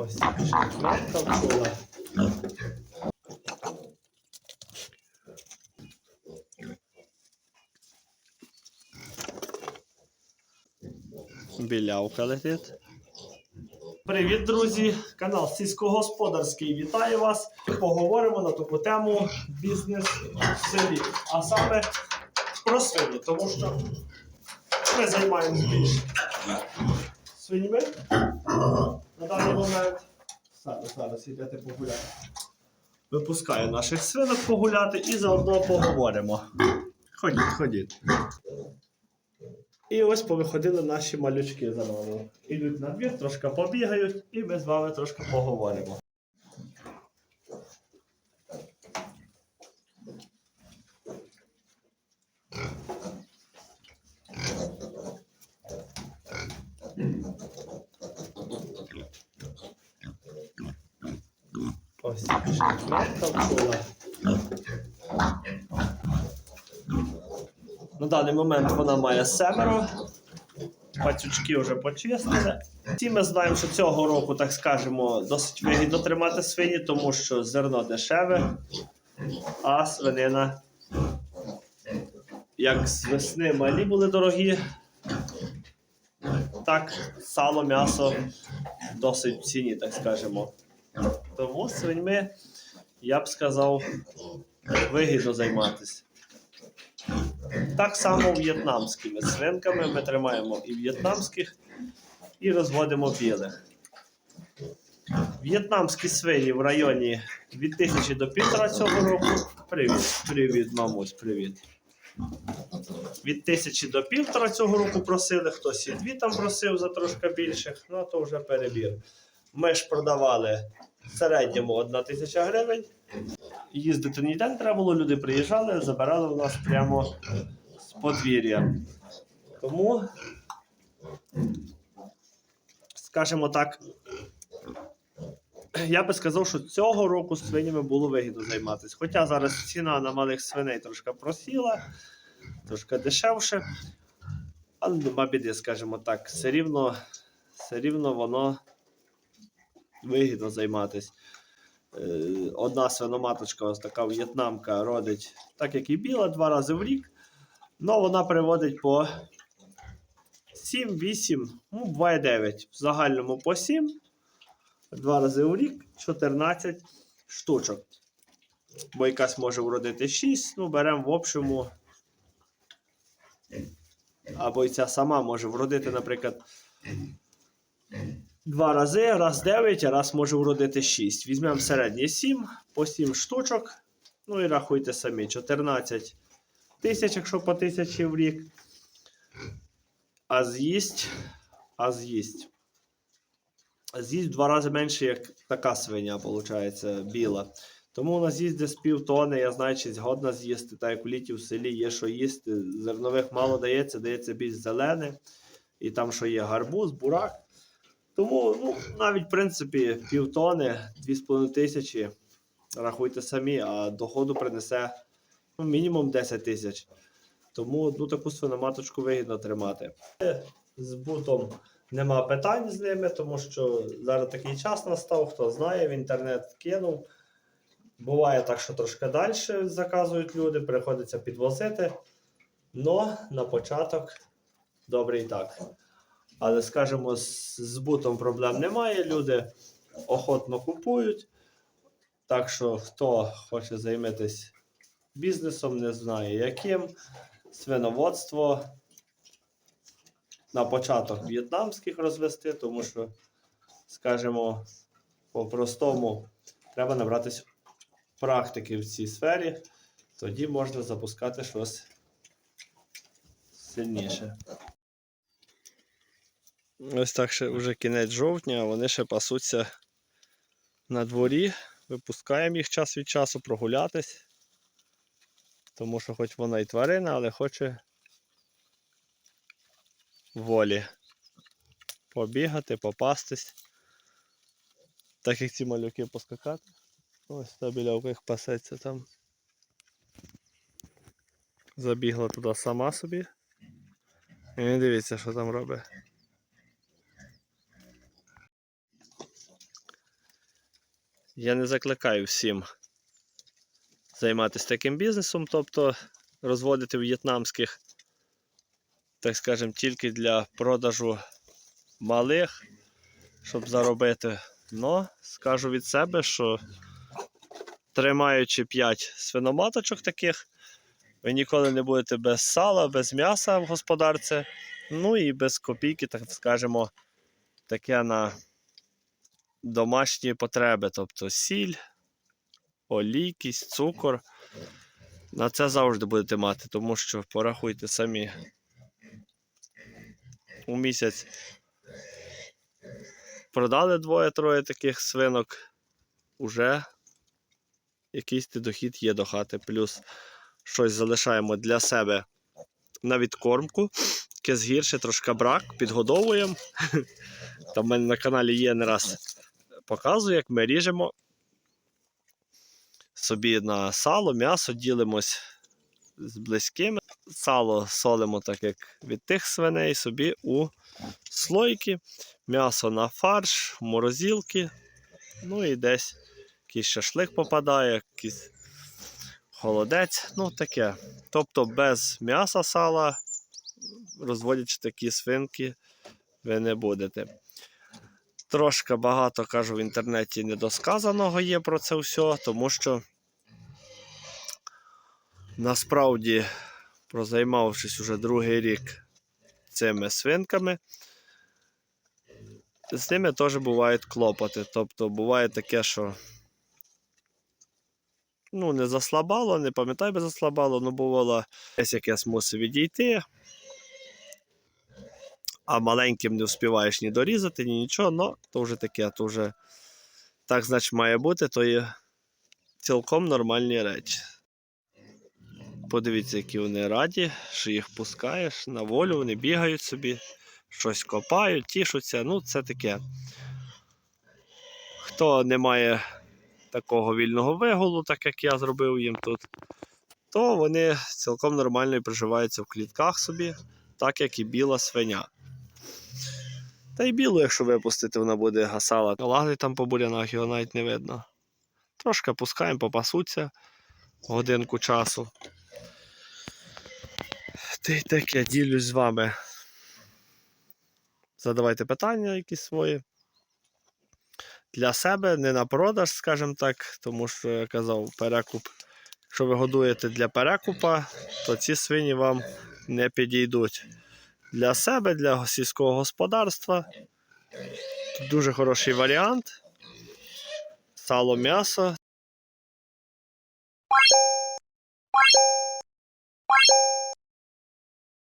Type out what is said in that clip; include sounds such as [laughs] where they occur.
Ось шкарпетка була. Білявка летить. Привіт, друзі! Канал Сільськогосподарський вітає вас. Поговоримо на таку тему бізнес в селі. А саме про свині, тому що ми займаємося більше свинями на даний момент. Зараз, зараз йдете погуляти. Випускаю наших свинок погуляти і заодно поговоримо. Ходіть, ходіть. І ось повиходили наші малючки за нами. Ідуть на двір, трошки побігають, і ми з вами трошки поговоримо. Ось. На даний момент вона має семеро. Пацючки вже почистили. Всі ми знаємо, що цього року, так скажемо, досить вигідно тримати свині, тому що зерно дешеве, а свинина, як з весни малі були дорогі, так сало, м'ясо досить в ціні, так скажемо. Тому свиньми, я б сказав, вигідно займатися. Так само в'єтнамськими свинками ми тримаємо і в'єтнамських, і розводимо білих. В'єтнамські свині в районі від 1000 до 1,5 цього року. Привіт, привіт, мамусь, привіт. Від 1000 до 1,5 цього року просили, хтось і дві там просив за трошки більших, ну то вже перебір. Ми ж продавали в середньому 1 тисяча гривень. Їздити ніде не треба було, люди приїжджали, забирали у нас прямо з подвір'я. Тому, скажімо так, я би сказав, що цього року свинями було вигідно займатися. Хоча зараз ціна на малих свиней трошки просіла, трошки дешевше. Але нема біди, скажімо так, все рівно, все рівно воно вигідно займатися. Е, Одна свиноматочка, ось така в'єтнамка, родить, так як і біла, два рази в рік. Ну, вона приводить по 7, 8, ну, буває 9. В загальному по 7. Два рази в рік 14 штучок. Бо якась може вродити 6, ну, беремо в общому. Або і ця сама може вродити, наприклад, два рази, раз 9, а раз може вродити 6. Візьмемо середній 7, по 7 штучок. Ну і рахуйте самі, 14 тисяч, якщо по тисячі в рік. А з'їсть, а з'їсть. З'їсть в два рази менше, як така свиня, виходить, біла. Тому у нас їсть десь півтони, я знаю, чи згодна з'їсти, так як у літі в селі є що їсти. Зернових мало дається, дається більш зелене. І там, що є гарбуз, бурак. Тому, ну, навіть, в принципі, півтони, 2,5 тисячі, рахуйте самі, а доходу принесе ну, мінімум 10 тисяч. Тому ну, таку свиноматочку вигідно тримати. З бутом нема питань з ними, тому що зараз такий час настав, хто знає, в інтернет кинув. Буває так, що трошки далі заказують люди, приходиться підвозити. Но на початок добре і так. Але, скажімо, з збутом проблем немає. Люди охотно купують. Так що, хто хоче займатися бізнесом, не знає яким. Свиноводство на початок в'єтнамських розвести, тому що, скажімо, по-простому треба набратися практики в цій сфері, тоді можна запускати щось сильніше. Ось так ще вже кінець жовтня, вони ще пасуться на дворі. Випускаємо їх час від часу прогулятись. Тому що хоч вона і тварина, але хоче волі побігати, попастись. Так як ці малюки поскакати. Ось та білявка їх пасеться там. Забігла туди сама собі. І не дивіться, що там робить. Я не закликаю всім займатися таким бізнесом, тобто розводити в'єтнамських, так скажемо, тільки для продажу малих, щоб заробити. Но скажу від себе, що тримаючи 5 свиноматочок таких, ви ніколи не будете без сала, без м'яса в господарці, ну і без копійки, так скажемо, таке на домашні потреби, тобто сіль, олійкість, цукор. На це завжди будете мати, тому що порахуйте самі. У місяць продали двоє-троє таких свинок, уже якийсь ти дохід є до хати. Плюс щось залишаємо для себе на відкормку. Якесь гірше, трошки брак, підгодовуємо. [laughs] Там в мене на каналі є не раз показую, як ми ріжемо собі на сало, м'ясо ділимось з близькими. Сало солимо так, як від тих свиней, собі у слойки, м'ясо на фарш, в морозилки. Ну і десь якийсь шашлик попадає, якийсь холодець, ну таке. Тобто без м'яса сала, розводячи такі свинки, ви не будете. Трошки багато кажу в інтернеті недосказаного є про це все, тому що насправді, прозаймавшись уже другий рік цими свинками, з ними теж бувають клопоти. Тобто буває таке, що ну, не заслабало, не пам'ятаю, би заслабало, але бувало десь якесь мусив відійти. А маленьким не вспіваєш ні дорізати, ні нічого, ну то вже таке, то вже так, значить, має бути, то є цілком нормальні речі. Подивіться, які вони раді, що їх пускаєш на волю, вони бігають собі, щось копають, тішуться. Ну, це таке. Хто не має такого вільного вигулу, так як я зробив їм тут, то вони цілком нормально проживаються в клітках собі, так як і біла свиня. Та й білу, якщо випустити, вона буде гасала. Лазить там по бурянах, його навіть не видно. Трошки пускаємо, попасуться годинку часу. Та й так я ділюсь з вами. Задавайте питання якісь свої. Для себе, не на продаж, скажімо так, тому що я казав, перекуп. Якщо ви годуєте для перекупа, то ці свині вам не підійдуть. Для себе, для сільського господарства. Тут дуже хороший варіант. Сало м'ясо